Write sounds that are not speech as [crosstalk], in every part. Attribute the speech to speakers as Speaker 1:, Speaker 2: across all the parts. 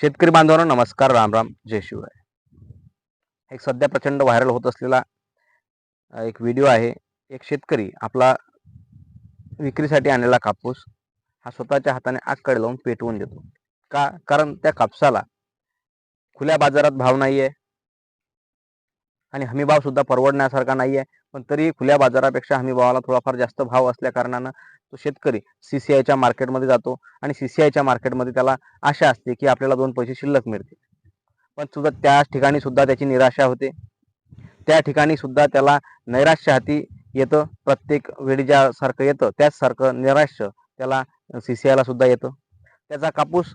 Speaker 1: शेतकरी बांधवांना नमस्कार राम राम जय शिवराय एक सध्या प्रचंड व्हायरल होत असलेला एक व्हिडिओ आहे. एक शेतकरी आपला विक्रीसाठी आणलेला कापूस हा स्वतःच्या हाताने आगकडे लावून पेटवून देतो. का? कारण त्या कापसाला खुल्या बाजारात भाव नाही आहे आणि हमीभाव सुद्धा परवडण्यासारखा नाही आहे पण तरी खुल्या बाजारापेक्षा हमीभावाला थोडाफार जास्त भाव असल्या कारणानं तो शेतकरी सी सी आयच्या मार्केटमध्ये जातो आणि सी सी आयच्या मार्केटमध्ये त्याला आशा असते की आपल्याला दोन पैसे शिल्लक मिळते पण सुद्धा त्या ठिकाणी सुद्धा त्याची निराशा होते. त्या ठिकाणी सुद्धा त्याला नैराश्य हाती येतं. प्रत्येक वेळी ज्यासारखं येतं त्याचसारखं निराश्य त्याला सी सी आयला सुद्धा येतं. त्याचा कापूस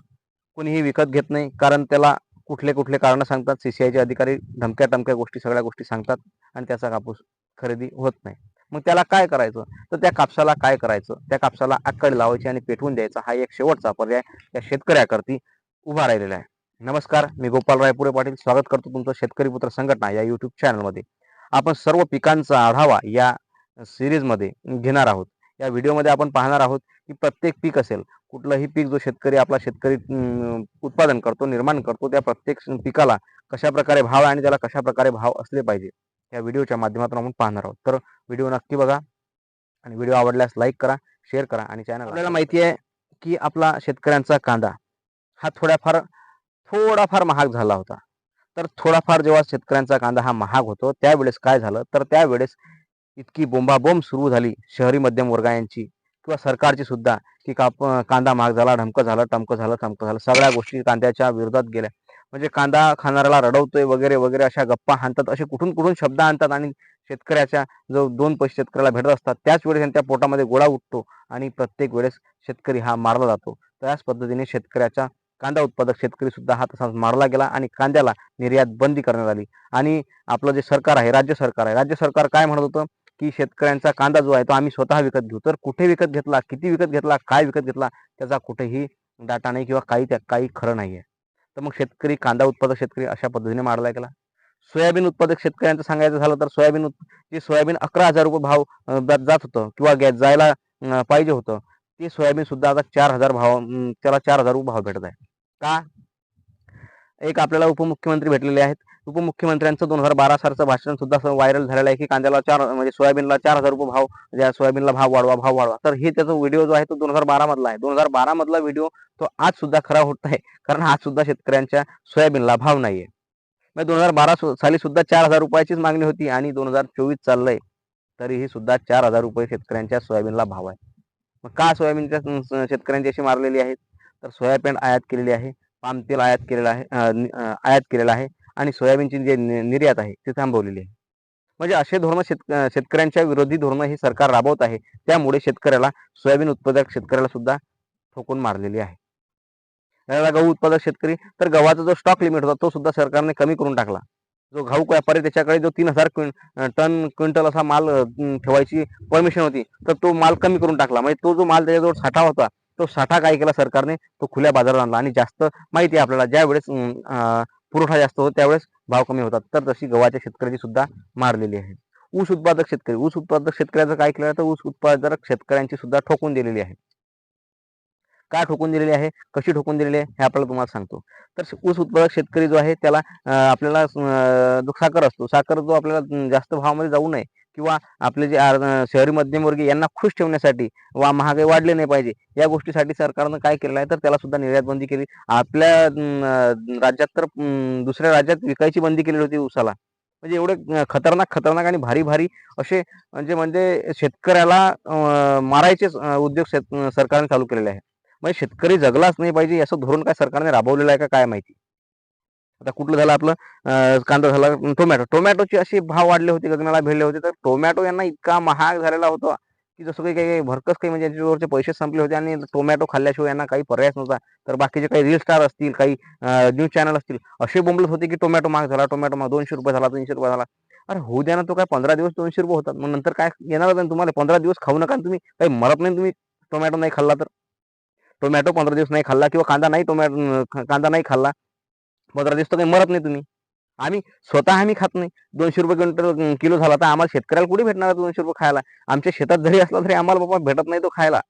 Speaker 1: कोणीही विकत घेत नाही कारण त्याला कुठले कुठले कारणं सांगतात. सी सी आयचे अधिकारी धमक्या टमक्या गोष्टी सगळ्या गोष्टी सांगतात आणि त्याचा कापूस खरेदी होत नाही. मग त्याला काय करायचं? तर त्या कापसाला काय करायचं? त्या कापसाला आकड लावायची आणि पेटवून द्यायचा. हा एक शेवटचा पर्याय या शेतकऱ्याकरती उभा राहिलेला आहे. नमस्कार मी गोपाल रायपुरे पाटील. स्वागत करतो तुमचं शेतकरी पुत्र संघटना या युट्यूब चॅनलमध्ये आपण सर्व पिकांचा आढावा या सिरीजमध्ये घेणार आहोत. या व्हिडिओमध्ये आपण पाहणार आहोत की प्रत्येक पीक असेल कुठलंही पीक जो शेतकरी आपला शेतकरी अं, उत्पादन करतो निर्माण करतो त्या प्रत्येक पिकाला कशा प्रकारे भाव आहे आणि त्याला कशा प्रकारे भाव असले पाहिजे? या व्हिडिओच्या माध्यमातून आपण पाहणार आहोत. तर व्हिडिओ नक्की बघा आणि व्हिडिओ आवडल्यास लाईक करा शेअर करा आणि चॅनल आपल्याला माहिती आहे की आपला शेतकऱ्यांचा कांदा हा थोड्याफार थोडाफार महाग झाला होता. तर थोडाफार जेव्हा शेतकऱ्यांचा कांदा हा महाग होतो त्यावेळेस काय झालं? तर त्यावेळेस इतकी बोंबाबोंब सुरू झाली शहरी मध्यम वर्गायांची किंवा सरकारची सुद्धा की काप कांदा महाग झाला ढमकं झालं टमकं झालं टमकं झालं. सगळ्या गोष्टी कांद्याच्या विरोधात गेल्या. म्हणजे कांदा खाणाऱ्याला रडवतोय वगैरे वगैरे अशा गप्पा हाणतात. असे कुठून कुठून शब्द आणतात आणि शेतकऱ्याच्या जो दोन पैसे शेतकऱ्याला भेटत असतात त्याच वेळेस त्यांच्या पोटामध्ये गोळा उठतो आणि प्रत्येक वेळेस शेतकरी हा मारला जातो. त्याच पद्धतीने शेतकऱ्याचा कांदा उत्पादक शेतकरी सुद्धा हा तसाच मारला गेला आणि कांद्याला निर्यात बंदी करण्यात आली. आणि आपलं जे सरकार आहे राज्य सरकार आहे राज्य सरकार काय म्हणत होतं की शेतकऱ्यांचा कांदा जो आहे तो आम्ही स्वतः विकत घेऊ. तर कुठे विकत घेतला किती विकत घेतला काय विकत घेतला त्याचा कुठेही डाटा नाही किंवा काही त्या काही खरं नाही आहे तर मग शेतकरी कांदा उत्पादक शेतकरी अशा पद्धतीने मारला गेला सोयाबीन उत्पादक शेतकऱ्यांचं सांगायचं झालं तर सोयाबीन उत- जे सोयाबीन अकरा हजार रुपये भाव जात होतं किंवा जायला पाहिजे होतं ते सोयाबीन सुद्धा आता चार हजार भाव त्याला चार हजार रुपये भाव भेटत आहे. का? एक आपल्याला उपमुख्यमंत्री भेटलेले आहेत. उपमुख्यमंत्र्यांचं दोन हजार बारा सालचं भाषण सुद्धा व्हायरल झालेलं आहे की कांद्याला चार म्हणजे सोयाबीनला चार हजार रुपये भाव ज्या सोयाबीनला भाव वाढवा भाव वाढवा. तर हे त्याचा व्हिडिओ जो आहे तो दोन हजार बारा मधला आहे. दोन हजार बारा मधला व्हिडिओ तो आज सुद्धा खरा होत आहे. कारण आज सुद्धा शेतकऱ्यांच्या सोयाबीनला भाव नाहीये. मग दोन हजार बारा साली सुद्धा चार हजार रुपयाचीच मागणी होती आणि दोन हजार चोवीस चाललंय. तरीही सुद्धा चार हजार रुपये शेतकऱ्यांच्या सोयाबीनला भाव आहे. मग का सोयाबीनच्या शेतकऱ्यांची अशी मारलेली आहेत? तर सोयाबीन आयात केलेली आहे. पाम तेल आयात केलेलं आहे आयात केलेलं आहे. आणि सोयाबीनची जे निर्यात आहे ती थांबवलेली आहे. म्हणजे असे धोरण शेत शेतकऱ्यांच्या विरोधी धोरणं हे सरकार राबवत आहे. त्यामुळे शेतकऱ्याला सोयाबीन उत्पादक शेतकऱ्याला सुद्धा ठोकून मारलेली आहे. गहू उत्पादक शेतकरी तर गव्हाचा जो स्टॉक लिमिट होता तो सुद्धा सरकारने कमी करून टाकला. जो घाऊक व्यापारी त्याच्याकडे जो तीन हजार क्विं टन क्विंटल असा माल ठेवायची परमिशन होती तर तो माल कमी करून टाकला. म्हणजे तो जो माल त्याच्याजवळ साठा होता तो साठा काय केला सरकारने? तो खुल्या बाजारात आणला. आणि जास्त माहिती आहे आपल्याला ज्या वेळेस अं, पुरवठा जास्त होतो त्यावेळेस भाव कमी होतात. तर तशी गव्हाच्या शेतकऱ्याची सुद्धा मारलेली आहे. ऊस उत्पादक शेतकरी ऊस उत्पादक शेतकऱ्याचं काय केलं तर ऊस उत्पादक शेतकऱ्यांची सुद्धा ठोकून दिलेली आहे. का ठोकून दिलेली आहे? कशी ठोकून दिलेली आहे? हे आपल्याला तुम्हाला सांगतो. तर ऊस उत्पादक शेतकरी जो आहे त्याला आपल्याला जो साखर असतो. साखर जो आपल्याला जास्त भावामध्ये जाऊ नये किंवा आपले जे आर- शहरी मध्यमवर्गीय यांना खुश ठेवण्यासाठी वा महागाई वाढली नाही पाहिजे या गोष्टीसाठी सरकारनं काय केलेलं आहे तर त्याला सुद्धा निर्यात बंदी केली. आपल्या राज्यात तर दुसऱ्या राज्यात विकायची बंदी केलेली होती उसाला. म्हणजे एवढे खतरनाक खतरनाक आणि भारी भारी असे म्हणजे म्हणजे शेतकऱ्याला मारायचे मारायचेच उद्योग शेत सरकारने चालू केलेले आहे म्हणजे शेतकरी जगलाच नाही पाहिजे असं धोरण काय सरकारने राबवलेलं आहे का काय माहिती? आता कुठलं झालं आपलं कांदा झाला टोमॅटो. टोमॅटोचे असे भाव वाढले होते गगनाला भिडले होते. तर टोमॅटो यांना इतका महाग झालेला होता की जसं काही काही भरकस काही म्हणजे यांच्याजवळचे पैसे संपले होते आणि टोमॅटो खाल्ल्याशिवाय यांना काही पर्यायच नव्हता. तर बाकीचे काही रील स्टार असतील काही न्यूज चॅनल असतील असे बोंबलत होते की टोमॅटो महाग झाला टोमॅटो महाग दोनशे रुपये झाला तीनशे रुपये झाला. अरे होऊ द्या ना तो काय पंधरा दिवस दोनशे रुपये होतात. मग नंतर काय येणार नाही तुम्हाला? पंधरा दिवस खाऊ नका तुम्ही. काही मरत नाही तुम्ही टोमॅटो नाही खाल्ला तर. टोमॅटो पंधरा दिवस नाही खाल्ला किंवा कांदा नाही टोमॅटो कांदा नाही खाल्ला. पंधरा दिसतो काही मरत नाही तुम्ही. आम्ही स्वतः आम्ही खात नाही. दोनशे रुपये क्विंटल किलो झाला तर आम्हाला शेतकऱ्याला कुठे भेटणार दोनशे रुपये खायला? आमच्या शेतात जरी असला तरी आम्हाला बाबा भेटत नाही तो खायला.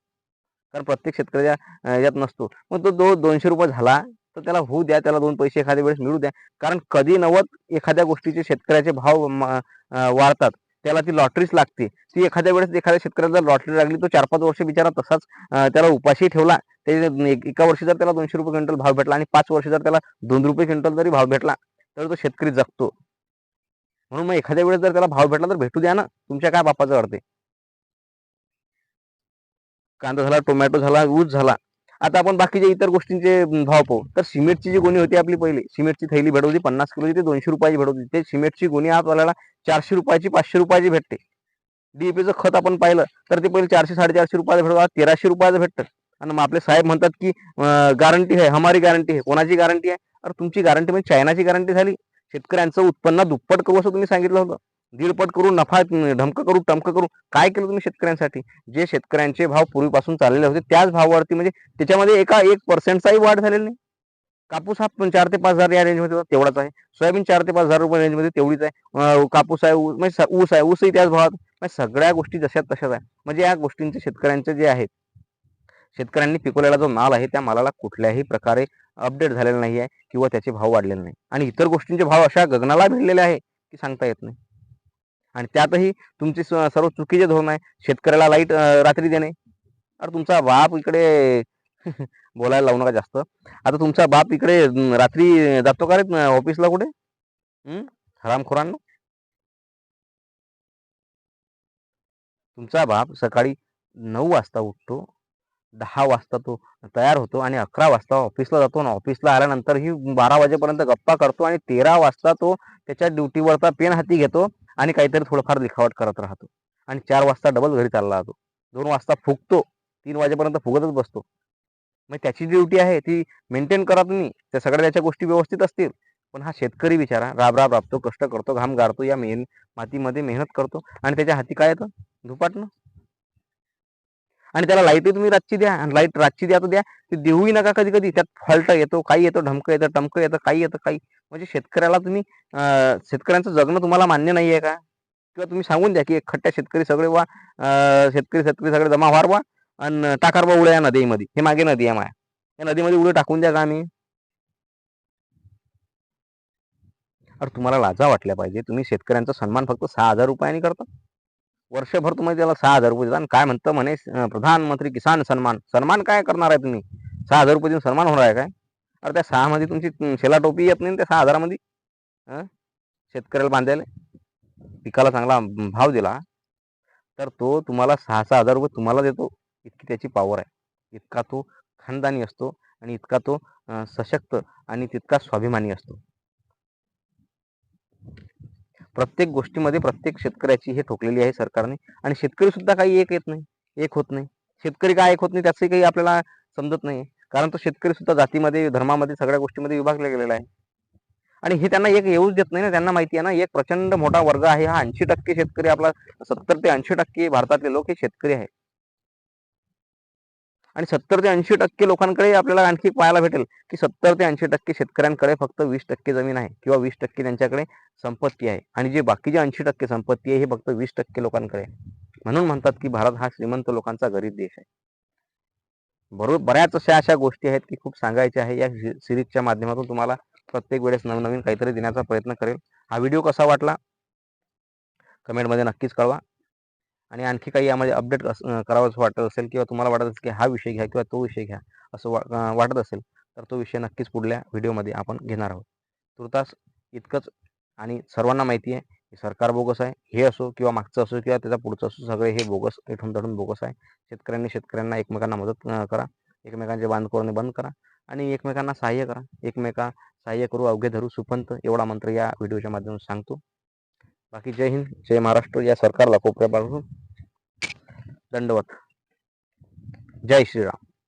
Speaker 1: कारण प्रत्येक शेतकऱ्याच्या यात नसतो. मग तो दो दोनशे रुपये झाला तर त्याला होऊ द्या त्याला दोन पैसे एखाद्या वेळेस मिळू द्या. कारण कधी नवत एखाद्या गोष्टीचे शेतकऱ्याचे भाव म- वाढतात. त्याला ती लॉटरीच लागते. ती एखाद्या वेळेस एखाद्या शेतकऱ्याला लॉटरी लागली तो चार पाच वर्ष बिचारा तसाच त्याला उपाशी ठेवला. ते एका वर्षी जर त्याला दोनशे रुपये क्विंटल भाव भेटला आणि पाच वर्ष जर त्याला दोन रुपये क्विंटल जरी भाव भेटला तर तो शेतकरी जगतो. म्हणून मग एखाद्या वेळेस जर त्याला भाव भेटला तर भेटू द्या ना. तुमच्या काय बापाचं अर्थ कांदा झाला टोमॅटो झाला ऊस झाला. आता आपण बाकीच्या इतर गोष्टींचे भाव पाहू. तर सिमेंटची जी गोणी होती आपली पहिली सिमेंटची थैली भेट होती पन्नास किलोची ते दोनशे रुपयाची भेट होती. ते सिमेंटची गोणी आपल्याला चारशे रुपयाची पाचशे रुपयाची भेटते. डीएपीचं खत आपण पाहिलं तर ते पहिले चारशे साडेचारशे रुपयाचं भेटतो तेराशे रुपयाचं भेटतं. आणि मग आपले साहेब म्हणतात की गॅरंटी आहे हमारी गॅरंटी आहे. कोणाची गॅरंटी आहे? अरे तुमची गॅरंटी म्हणजे चायनाची गॅरंटी झाली. शेतकऱ्यांचं उत्पन्न दुप्पट करू असं तुम्ही सांगितलं होतं. दीडपट करून नफा ढमकं करू टमकं करू काय केलं तुम्ही शेतकऱ्यांसाठी? जे शेतकऱ्यांचे भाव पूर्वीपासून चाललेले होते त्याच भावावरती म्हणजे त्याच्यामध्ये एका एक पर्सेंटचाही वाढ झालेली नाही. कापूस हा पण चार ते पाच हजार या रेंजमध्ये होता, तेवढाच आहे. सोयाबीन चार ते पाच हजार रुपये रेंजमध्ये तेवढीच आहे. कापूस आहे ऊस म्हणजे ऊस आहे ऊसही त्याच भावात. म्हणजे सगळ्या गोष्टी जशात तशाच आहे. म्हणजे या गोष्टींचे शेतकऱ्यांचे जे आहेत शेतकऱ्यांनी पिकवलेला जो माल आहे त्या मालाला कुठल्याही प्रकारे अपडेट झालेला नाही आहे किंवा त्याचे भाव वाढलेले नाही. आणि इतर गोष्टींचे भाव अशा गगनाला भिडलेले आहे की सांगता येत नाही. आणि त्यातही तुमची सर्व चुकीचे धोरण आहे. शेतकऱ्याला लाइट रात्री देणे. अरे तुमचा बाप इकडे [laughs] बोलायला लावू नका जास्त. आता तुमचा बाप इकडे रात्री जातो का रे ऑफिसला कुठे? हरामखोरांना? तुमचा बाप सकाळी नऊ वाजता उठतो दहा वाजता तो तयार होतो आणि अकरा वाजता ऑफिसला जातो आणि ऑफिसला आल्यानंतर ही बारा वाजेपर्यंत गप्पा करतो आणि तेरा वाजता तो त्याच्या ड्युटीवरचा पेन हाती घेतो. आणि काहीतरी थोडंफार लिखावट करत राहतो. आणि चार वाजता डबल घरी चालला जातो. दोन वाजता फुगतो. तीन वाजेपर्यंत फुगतच बसतो. मग त्याची ड्युटी आहे ती मेंटेन करा तुम्ही त्या सगळ्या त्याच्या गोष्टी व्यवस्थित असतील. पण हा शेतकरी बिचारा राब राब राबतो कष्ट करतो घाम गारतो या मेहन मातीमध्ये मेहनत करतो. आणि त्याच्या हाती काय येतं? धुपाटणं. आणि त्याला लाईटही तुम्ही रातची द्या आणि लाइट रातची द्या तर द्या. ते देऊही नका कधी कधी त्यात फॉल्ट येतो काही येतो ढमकं येतं टमकं येतं काही येतं काही. म्हणजे शेतकऱ्याला तुम्ही शेतकऱ्यांचं जगणं तुम्हाला मान्य नाही आहे का? किंवा तुम्ही सांगून द्या की खट्ट्या शेतकरी सगळे वा शेतकरी शेतकरी सगळे जमा व्हार वा आणि टाकार बा उड्या या नदीमध्ये. हे मागे नदी आहे माया. या नदीमध्ये उड्या टाकून द्या का आम्ही? अरे तुम्हाला लाजा वाटल्या पाहिजे. तुम्ही शेतकऱ्यांचा सन्मान फक्त सहा हजार रुपयांनी करता. वर्षभर तुम्ही त्याला सहा हजार रुपये देता. आणि काय म्हणतं म्हणे प्रधानमंत्री किसान सन्मान. सन्मान काय करणार आहे तुम्ही? सहा हजार रुपये देऊन सन्मान होणार आहे काय? अरे त्या सहामध्ये तुमची शेला टोपी येत नाही त्या सहा हजारामध्ये? शेतकऱ्याला बांधायला? पिकाला चांगला भाव दिला. तर तो तुम्हाला सहा सहा हजार रुपये तुम्हाला देतो. इतकी त्याची पॉवर आहे. इतका तो खानदानी असतो. आणि इतका तो सशक्त आणि तितका स्वाभिमानी असतो. प्रत्येक गोष्टीमध्ये प्रत्येक शेतकऱ्याची हे ठोकलेली आहे सरकारने. आणि शेतकरी सुद्धा काही एक येत नाही. एक होत नाही. शेतकरी काय एक होत नाही त्याचंही काही आपल्याला समजत नाही. कारण तो शेतकरी सुद्धा जातीमध्ये धर्मामध्ये सगळ्या गोष्टीमध्ये विभागला गेलेला आहे. आणि हे त्यांना एक येऊच देत नाही ना. त्यांना माहिती आहे ना एक प्रचंड मोठा वर्ग आहे. हा ऐंशी टक्के शेतकरी आपला सत्तर ते ऐंशी टक्के भारतातले लोक हे शेतकरी आहे आणि सत्तर ते ऐंशी टक्के लोकांकडे आपल्याला आणखी पाहायला भेटेल की सत्तर ते ऐंशी टक्के शेतकऱ्यांकडे फक्त वीस टक्के जमीन आहे किंवा वीस टक्के त्यांच्याकडे संपत्ती आहे. आणि जे बाकीचे ऐंशी टक्के संपत्ती आहे हे फक्त वीस टक्के लोकांकडे म्हणून म्हणतात की भारत हा श्रीमंत लोकांचा गरीब देश आहे. बरोबर बऱ्याच अशा अशा गोष्टी आहेत की खूप सांगायच्या आहे. या सिरीजच्या माध्यमातून तुम्हाला प्रत्येक वेळेस नवनवीन काहीतरी देण्याचा प्रयत्न करेल. हा व्हिडिओ कसा वाटला? कमेंटमध्ये नक्कीच कळवा. आणि आणखी काही यामध्ये अपडेट करावंसं वाटत असेल किंवा तुम्हाला वाटत असेल की हा विषय घ्या किंवा तो विषय घ्या असं वा वाटत असेल तर तो विषय नक्कीच पुढल्या व्हिडिओमध्ये आपण घेणार आहोत. तुर्तास इतकंच आणि सर्वांना माहिती आहे की सरकार बोगस आहे हे असो किंवा मागचं असो किंवा त्याचा पुढचं असो सगळे हे बोगस इथून तडून बोगस आहे. शेतकऱ्यांनी शेतकऱ्यांना एकमेकांना मदत करा. एकमेकांचे बांध करणे बंद करा आणि एकमेकांना सहाय्य करा. एकमेका सहाय्य करू अवघे धरू सुपंत एवढा मंत्र या व्हिडिओच्या माध्यमातून सांगतो. बाकी जय हिंद जय महाराष्ट्र. या सरकारला कोपऱ्यापासून தண்டவான் ஜெய் ஸ்ரீராம்.